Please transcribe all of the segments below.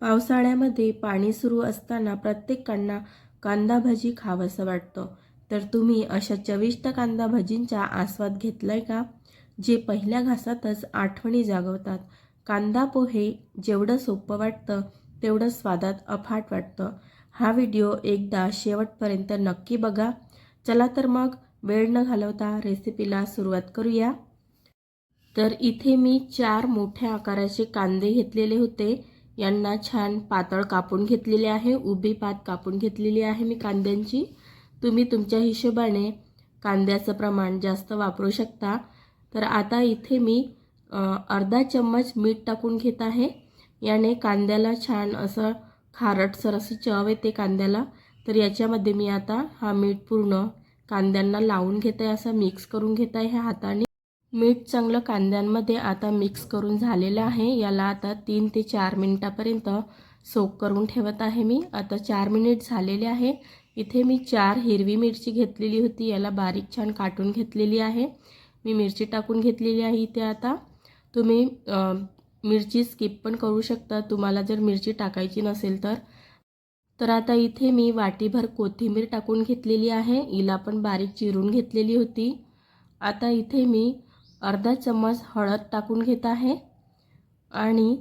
पावसाळ्यामध्ये पाणी सुरू असताना प्रत्येकांना कांदा भजी खावंसं वाटतं. तर तुम्ही अशा चविष्ट कांदा भजींचा आस्वाद घेतलाय का? जे पहिल्या घासातच आठवणी जागवतात. कांदा पोहे जेवढं सोपं वाटतं तेवढं स्वादात अफाट वाटतं. हा व्हिडिओ एकदा शेवटपर्यंत नक्की बघा. चला तर मग वेळ न घालवता रेसिपीला सुरुवात करूया. तर इथे मी चार मोठ्या आकाराचे कांदे घेतलेले होते. यांना छान पातळ कापून घेतलेले आहे उभी पात कापून घेतलेली आहे मी कांद्यांची. तुम्ही तुमच्या हिशोबाने कांद्याचं प्रमाण जास्त वापरू शकता. तर आता इथे मी अर्धा चम्मच मीठ टाकून घेत आहे. याने कांद्याला छान असं खारटसर अशी चव येते कांद्याला. तर याच्यामध्ये मी आता हा मीठ पूर्ण कांद्यांना लावून घेत आहे असं मिक्स करून घेत आहे ह्या हाताने. मीठ चांगलं कांद्यांमध्ये आता मिक्स करून झालेलं आहे. याला आता तीन ते चार मिनिटापर्यंत सोक करून ठेवत आहे मी. आता चार मिनिट झालेले आहे. इथे मी चार हिरवी मिरची घेतलेली होती. याला बारीक छान काटून घेतलेली आहे. मी मिरची टाकून घेतलेली आहे इथे आता. तुम्ही मिरची स्किप पण करू शकता. तुम्हाला जर मिरची टाकायची नसेल तर. तर आता इथे मी वाटीभर कोथिंबीर टाकून घेतलेली आहे. हिला पण बारीक चिरून घेतलेली होती. आता इथे मी अर्धा चम्मच हळद टाकून घेत आहे आणि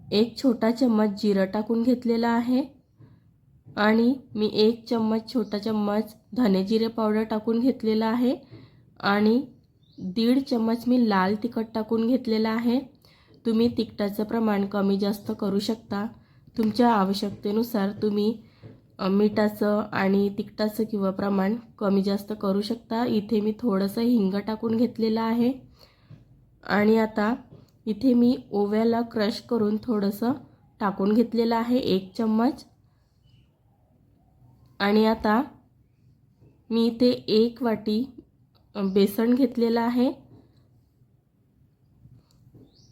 एक छोटा चम्मच जिरं टाकून घेतलेलं आहे आणि मी एक चम्मच छोटा चम्मच धने जिरे पावडर टाकून घेतलेलं आहे आणि दीड चम्मच मी लाल तिखट टाकून घेतलेलं आहे. तुम्ही तिखटाचं प्रमाण कमी जास्त करू शकता. तुमच्या आवश्यकतेनुसार तुम्ही मिठाचं आणि तिखटाचं किंवा प्रमाण कमी जास्त करू शकता. इथे मी थोडंसं हिंग टाकून घेतलेलं आहे. आणि आता इथे मी ओव्याला क्रश करून थोडंसं टाकून घेतलेलं आहे एक चम्मच. आणि आता मी इथे एक वाटी बेसन घेतलेलं आहे.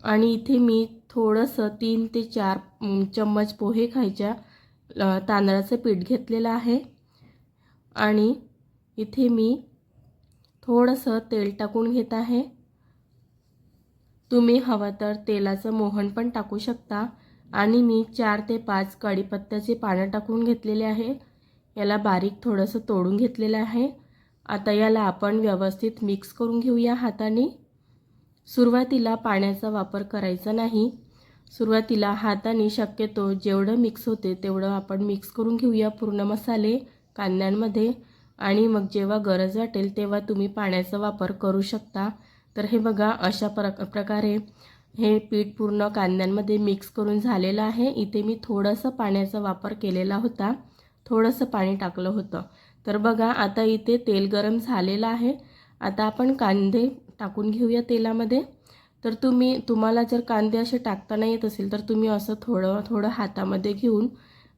आणि इथे मी थोडंसं तीन ते चार चम्मच पोहे खायच्या. तांदळाचं पीठ घेतलेलं आहे. आणि इथे मी थोडंसं तेल टाकून घेत आहे. तुम्ही हवं तर तेलाचं मोहन पण टाकू शकता. आणि मी चार ते पाच कढीपत्त्याचे पानं टाकून घेतलेले आहे. याला बारीक थोडंसं तोडून घेतलेलं आहे. आता याला आपण व्यवस्थित मिक्स करून घेऊया हाताने. सुरुवातीला पाण्याचा वापर करायचा नाही. सुरुवातीला हाताने शक्यतो जेवढं मिक्स होते तेवढं आपण मिक्स करून घेऊया पूर्ण मसाले कांद्यांमध्ये. आणि मग जेव्हा गरज वाटेल तेव्हा तुम्ही पाण्याचा वापर करू शकता. तर हे बघा अशा प्र प्रकारे हे पीठ पूर्ण कांद्यांमध्ये मिक्स करून झालेलं आहे. इथे मी थोडंसं पाण्याचा वापर केलेला होता. थोडंसं पाणी टाकलं होतं. तर बघा आता इथे तेल गरम झालेलं आहे. आता आपण कांदे टाकून घेऊया तेलामध्ये. तर तुम्ही तुम्हाला जर कांदे असे टाकताना येत असेल तर तुम्ही असं थोडं थोडं हातामध्ये घेऊन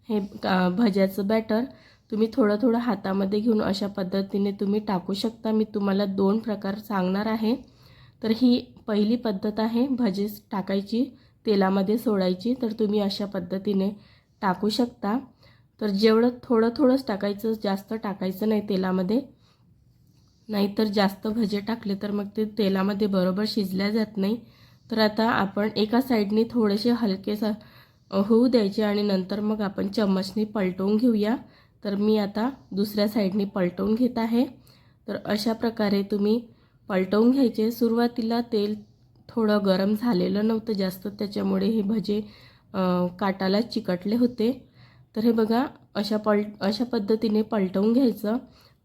हे का भज्याचं बॅटर तुम्ही थोडं थोडं हातामध्ये घेऊन अशा पद्धतीने तुम्ही टाकू शकता. मी तुम्हाला दोन प्रकार सांगणार आहे. तर ही पहिली पद्धत आहे भजे टाकायची तेलामध्ये सोडायची तर तुम्ही अशा पद्धतीने टाकू शकता. तर जेवढं थोडं थोडंच टाकायचं जास्त टाकायचं नाही तेलामध्ये. नाहीतर जास्त भजे टाकले तर मग ते तेलामध्ये बरोबर शिजल्या जात नाही. तर आता आपण एका साईडने थोडेसे हलकेसा होऊ द्यायचे आणि नंतर मग आपण चम्मचने पलटवून घेऊया. तर मी आता दुसऱ्या साईडने पलटवून घेत आहे. तर अशा प्रकारे तुम्ही पलटवून घ्यायचे. सुरुवातीला तेल थोडं गरम झालेलं नव्हतं जास्त त्याच्यामुळे हे भजे काटाला चिकटले होते. तर हे बघा अशा पल अशा पद्धतीने पलटवून घ्यायचं.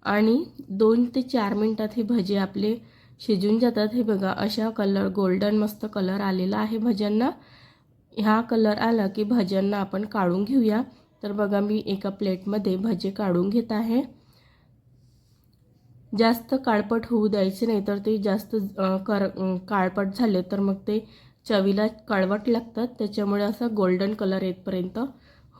आणि दोन ते चार मिनटात हे भजे आपले शिजून जातात. हे बघा अशा कलर गोल्डन मस्त कलर आलेला आहे भज्यांना. ह्या कलर आला की भज्यांना आपण काढून घेऊया. तर बघा मी एका प्लेटमध्ये भजे काढून घेत आहे. जास्त काळपट होऊ द्यायचे नाही तर ते जास्त कर काळपट झाले तर मग ते चवीला कळवट लागतात. त्याच्यामुळे असं गोल्डन कलर येतपर्यंत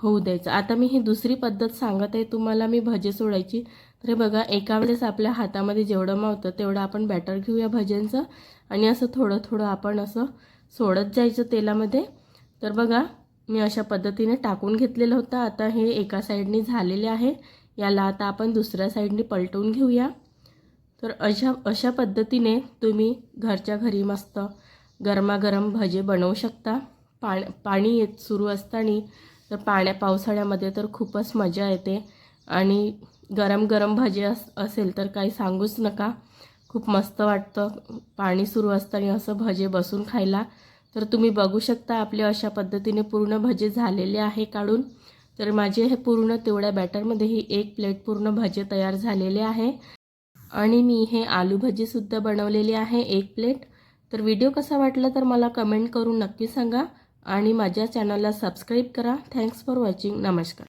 होऊ द्यायचं. आता मी ही दुसरी पद्धत सांगत आहे तुम्हाला मी भजे सोडायची. तर हे बघा एका वेळेस आपल्या हातामध्ये जेवढं मावतं तेवढं आपण बॅटर घेऊया भज्यांचं. आणि असं थोडं थोडं आपण असं सोडत जायचं तेलामध्ये. तर बघा मी अशा पद्धतीने टाकून घेतलेलं होतं. आता हे एका साईडने झालेले आहे. याला आता आपण दुसऱ्या साईडने पलटवून घेऊया. तर अशा अशा पद्धतीने तुम्ही घरच्या घरी मस्त गरमागरम भजे बनवू शकता. पाण पाणी येत सुरू असताना तर पाण्या पावसाळ्यामध्ये तर खूपच मजा येते. आणि गरम गरम भजे अस असेल तर काही सांगूच नका. खूप मस्त वाटतं. पाणी सुरू असताना असं भजे बसून खायला. तर तुम्ही बघू शकता आपले अशा पद्धतीने पूर्ण भजे झालेले आहे काढून. तर माझे हे पूर्ण तेवढ्या बॅटरमध्ये ही एक प्लेट पूर्ण भजे तयार झालेले आहे. आणि मी हे आलू भजीसुद्धा बनवलेली आहे एक प्लेट. तर व्हिडिओ कसा वाटला तर मला कमेंट करून नक्की सांगा. आणि माझ्या चॅनलला सबस्क्राईब करा. थँक्स फॉर वॉचिंग नमस्कार.